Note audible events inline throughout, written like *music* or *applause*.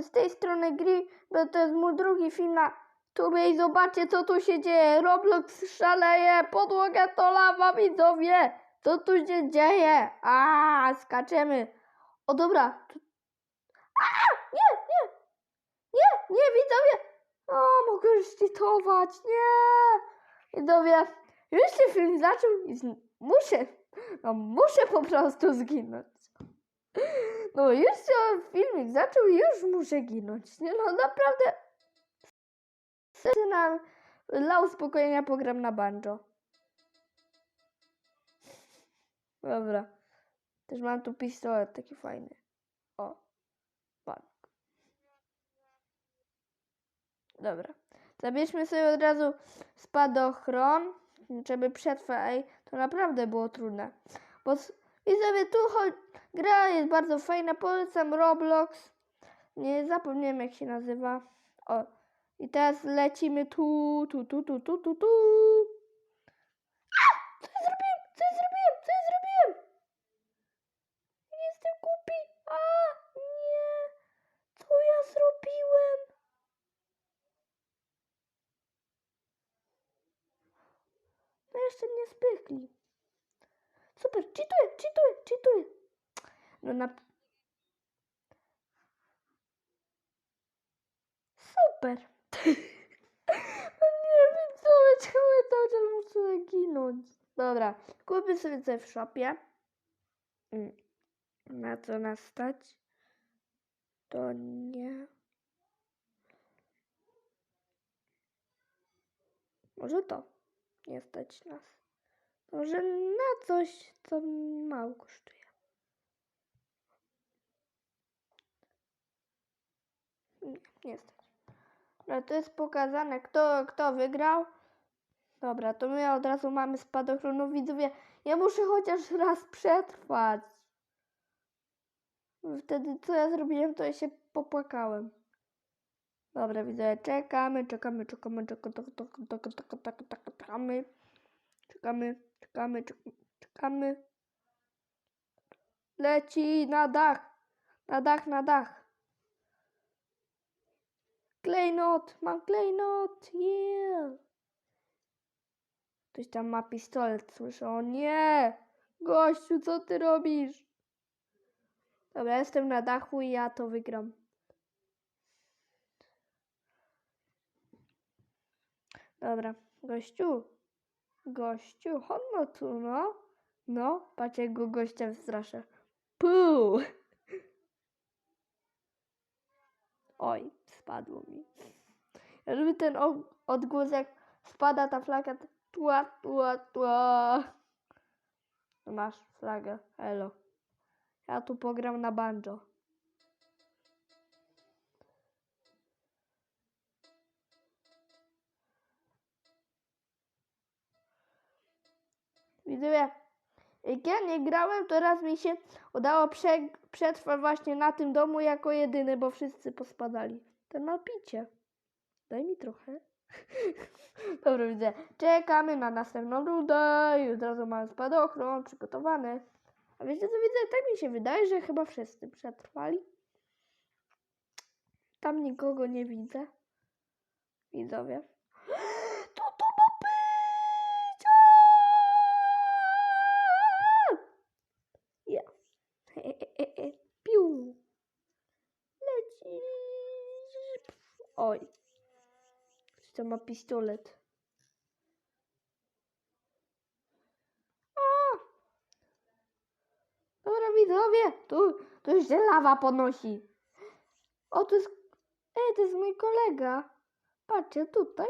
z tej strony gry, bo to jest mój drugi film na tubie i zobaczcie co tu się dzieje. Roblox szaleje, podłoga to lawa, widzowie. Co tu się dzieje? A, skaczemy. O dobra. A, nie, nie, nie, nie, widzowie. O, mogę już nie. Widzowie, już się film zaczął i muszę, no muszę po prostu zginąć. No już się filmik zaczął i już muszę ginąć. Nie no, naprawdę. Na, dla uspokojenia pogram na banjo. Dobra. Też mam tu pistolet taki fajny. O. Bank. Dobra. Zabierzmy sobie od razu spadochron, żeby przetrwać. To naprawdę było trudne. Bo i sobie tu. Gra jest bardzo fajna, polecam Roblox. Nie zapomniałem jak się nazywa. O. I teraz lecimy tu, tu, tu, tu, tu, tu, tu. A! Co ja zrobiłem? Co ja zrobiłem? Co ja zrobiłem? Jestem głupi. A! Nie. Co ja zrobiłem? No jeszcze nie spykli. Super, cheatuję, cheatuję, cheatuję. No na... Super. *laughs* no nie wiem, co będziemy cały czas muszę ginąć. Dobra, kupię sobie coś w shopie. Mm. Na co nas stać? To nie. Może to. Nie stać nas. Może na coś, co mało kosztuje. Nie, nie stać. Dobra, to jest pokazane, kto, kto wygrał. Dobra, to my od razu mamy spadochronu. Widzowie, ja muszę chociaż raz przetrwać. Wtedy co ja zrobiłem, to ja się popłakałem. Dobra, widzowie, czekamy, czekamy, czekamy, czekamy, czekamy, czekamy, czekamy, czekamy, czekamy. Leci na dach, na dach, na dach. Klejnot, mam klejnot, yeah. Ktoś tam ma pistolet, słyszę, o nie! Gościu, co ty robisz? Dobra, jestem na dachu i ja to wygram. Dobra, gościu, gościu, chodź no tu, no. No, patrz jak go gościa wystraszę. Puu! Oj, spadło mi. Ja lubię ten odgłos, jak spada ta flaga. Tła, tła, tła. Masz flagę, elo. Ja tu pogram na banjo. Widzowie, ja nie grałem, to raz mi się udało prze, przetrwać właśnie na tym domu jako jedyny, bo wszyscy pospadali. To na picie. Daj mi trochę. *laughs* Dobra, widzę. Czekamy na następną rundę. I od razu mamy spadochron przygotowany. A wiecie co widzę? Tak mi się wydaje, że chyba wszyscy przetrwali. Tam nikogo nie widzę. Widzowie. Pistolet. A! Dobra widzowie, tu, tu się lawa ponosi. O, to jest... Ej, to jest mój kolega. Patrzcie, tutaj.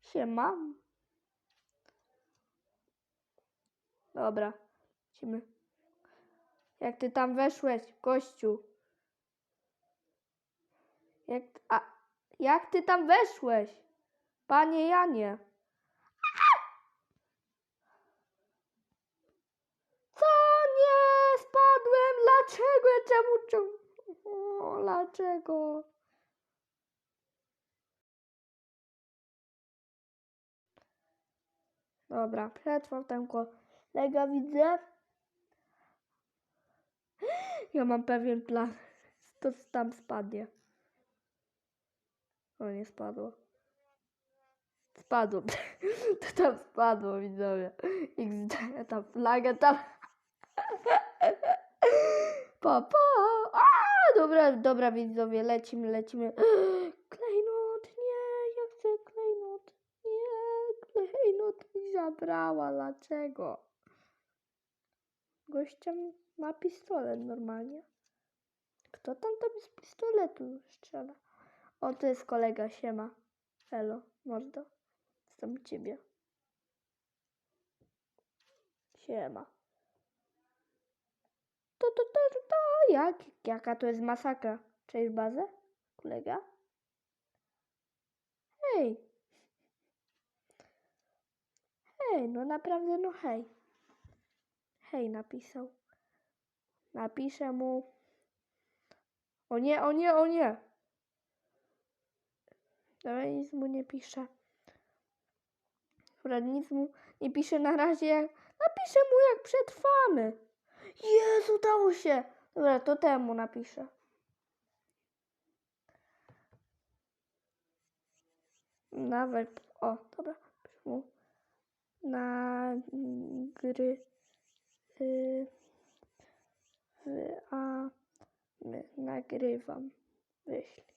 Siema. Dobra, lecimy. Jak ty tam weszłeś, gościu? Jak, a, jak ty tam weszłeś? Panie Janie. Co? Nie, spadłem. Dlaczego? Czemu? czemu? Dlaczego? Dobra, przetrwał ten kolega, widzę. *gasps* Ja mam pewien plan. *laughs* to tam spadnie. O, nie spadło. Spadło. *laughs* To tam spadło, widzowie. XD, ta flaga tam. *laughs* Pa, pa. A, dobra, dobra, widzowie, lecimy, lecimy. *gasps* Klejnot, nie, ja chcę klejnot. Nie, klejnot mi zabrała, dlaczego? Gościa ma pistolet normalnie. Kto tam tobie z pistoletu strzela? O, to jest kolega, siema. Elo, mordo. Jestem ciebie. Siema. To, to, to, to, to, jak? Jaka to jest masakra? Cześć bazę? Kolega? Hej. Hej, no naprawdę, no hej. Hej, napisał. Napiszę mu. O nie, o nie, o nie. Dobra, nic mu nie pisze. Dobra, nic mu nie pisze na razie. Jak... Napiszę mu, jak przetrwamy. Jezu, udało się. Dobra, to temu napiszę. Nawet, o, dobra. Na gry. Y, w, a my, nagrywam. Wyślij.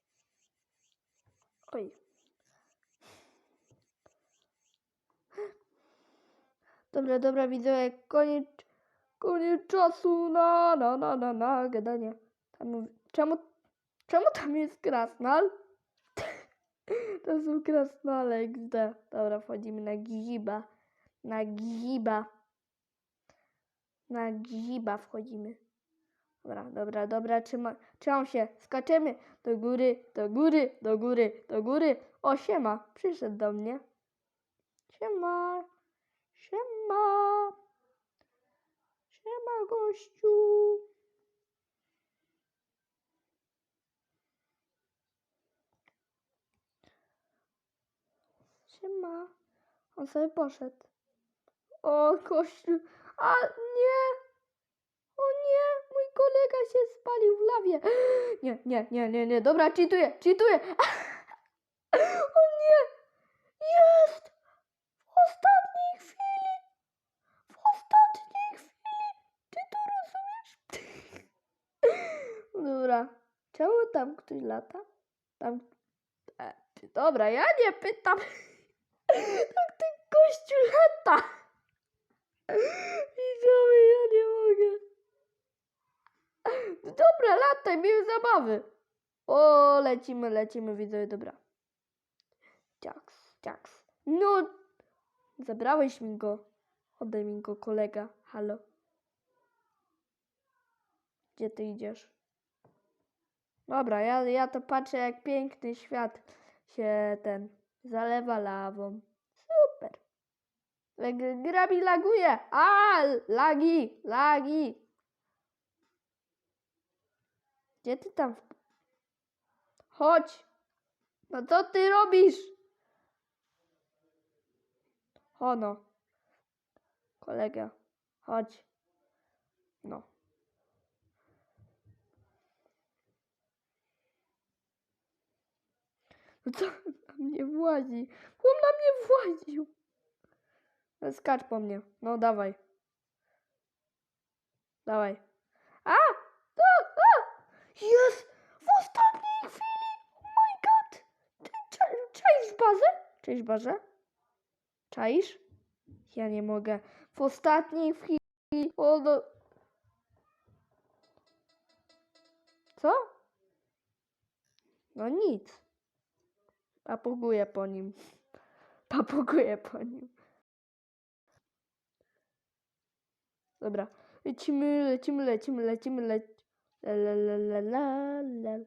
Oj. Dobra, dobra, widzę, koniec, koniec czasu na, na, na, na, na gadanie. Tam, czemu, czemu tam jest krasnal? *laughs* to są krasnale XD. Dobra, wchodzimy na giba. Na giba. Na giba wchodzimy. Dobra, dobra, dobra, trzyma, trzymam się, skaczemy do góry, do góry, do góry, do góry. O, siema, przyszedł do mnie. Siema, siema, siema gościu. Siema, on sobie poszedł. O, gościu, a nie, o nie, mój kolega się spalił w lawie. *gasps* Nie, nie, nie, nie, nie. Dobra, cheatuję, cheatuję. *laughs* O nie, jest! W ostatniej chwili, w ostatniej chwili. Ty to rozumiesz? *laughs* Dobra, czemu tam ktoś lata? Tam, e, dobra, ja nie pytam. *laughs* Tak ten gościu lata. Widzowie, ja nie mogę. No Dobra, lataj, miłe zabawy. O, lecimy, lecimy, widzowie, dobra. Jax, Jax. No, zabrałeś mi go. Oddaj mi go, kolega. Halo. Gdzie ty idziesz? Dobra, ja, ja to patrzę, jak piękny świat się ten zalewa lawą. Super. Gra mi laguje. A, lagi, lagi. Gdzie ty tam? Chodź. No co ty robisz? O no. Kolega, chodź. No. No co na mnie włazi? On na mnie właził. No Skacz po mnie. No dawaj. Dawaj. A! Jest! W ostatniej chwili! Oh my god! Cza- czaisz bazę? Cześć bazę? Czaisz? Ja nie mogę. W ostatniej chwili... O, no... Co? No nic. Papuguję po nim. *laughs* Papuguję po nim. Dobra. Lecimy, lecimy, lecimy, lecimy, lecimy. La.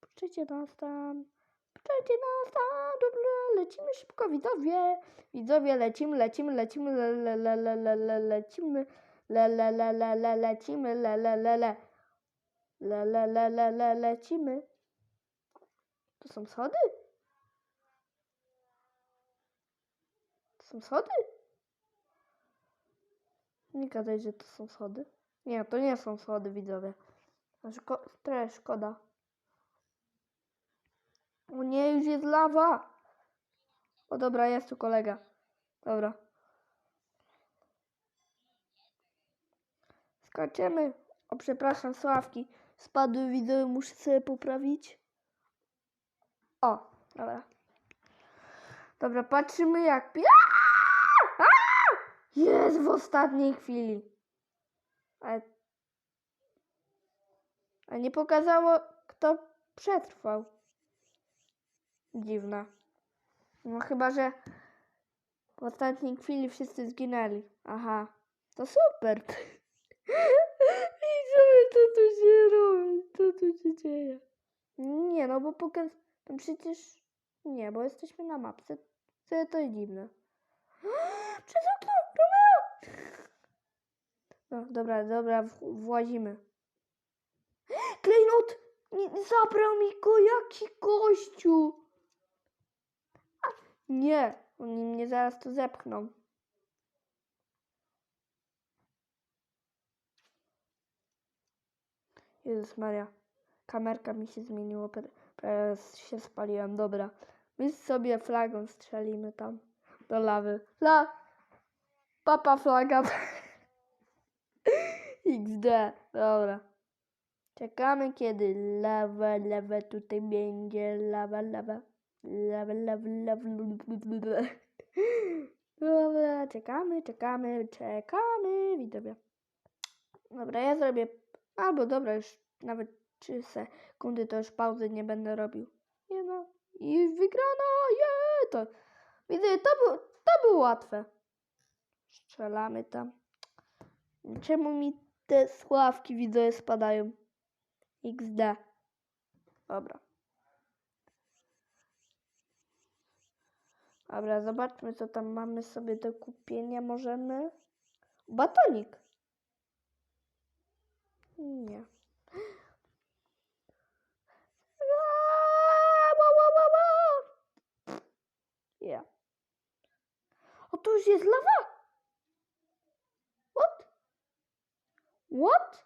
Puszczajcie nas tam. Puszczajcie nas tam. Dobra, lecimy szybko, widzowie. Widzowie, lecimy, lecimy, lecimy, la, lecimy. La, lecimy, la, la, lecimy. To są schody? To są schody? Nie gadaj, że to są schody. Nie, to nie są schody, widzowie. Szko- trochę szkoda. O już jest lawa. O dobra, jest tu kolega. Dobra. Skaczemy. O, przepraszam, sławki. Spadły widzę, muszę sobie poprawić. O, dobra. Dobra, patrzymy jak... pi-! Jest w ostatniej chwili. Ale... A nie pokazało, kto przetrwał. Dziwne. No chyba, że w ostatniej chwili wszyscy zginęli. Aha. To super. *laughs* Widzowie, co tu się robi? Co tu się dzieje? Nie, no bo pokaz... No przecież... Nie, bo jesteśmy na mapce. To, to jest dziwne. *gasps* Przez okno! Romeo! No, dobra, dobra, włazimy. Klejnot! Zabrał mi go jaki gościu! Nie, oni mnie zaraz tu zepchną. Jezus Maria. Kamerka mi się zmieniła, prawie się spaliłem. Dobra. My sobie flagą strzelimy tam do lawy. La! Papa flaga. *laughs* XD. Dobra. Czekamy kiedy lawa, lawa tutaj będzie. Lawa, lawa. Lawa, lawa, lawa. Dobra, czekamy, czekamy, czekamy. Widzowie. Dobra, ja zrobię. Albo dobra, już nawet 3 sekundy to już pauzy nie będę robił. Nie no. I wygrano! Je! To. Widzę, to, było, to było łatwe. Strzelamy tam. Czemu mi te sławki widzę spadają? XD. Dobra. Dobra, zobaczmy co tam mamy sobie do kupienia. Możemy. Batonik. Nie. Ja. O, tu już jest lawa. What? What?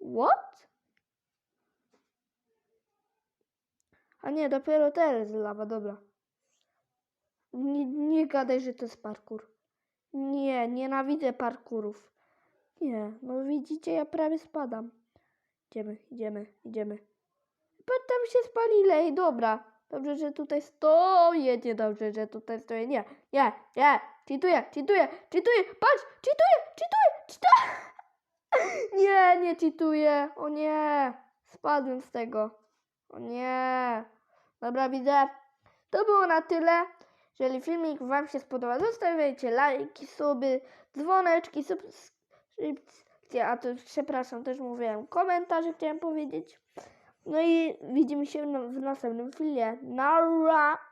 What? A nie, dopiero teraz lawa, dobra. Nie, nie gadaj, że to jest parkour. Nie, nienawidzę parkurów. Nie, no widzicie, ja prawie spadam. Idziemy, idziemy, idziemy. Potem się spali lej, dobra. Dobrze, że tutaj stoję. Nie dobrze, że tutaj stoję. Nie, nie, nie. Cheatuję, cheatuję, cheatuję. Patrz, cheatuję, cheatuję, cheatuję. *laughs* Nie, nie cheatuję. O nie. Spadłem z tego. O nie. Dobra, widzę. To było na tyle. Jeżeli filmik Wam się spodoba, zostawiajcie lajki, suby, dzwoneczki, subskrypcje, a to przepraszam, też mówiłem, komentarze chciałem powiedzieć. No i widzimy się w następnym filmie. Nara!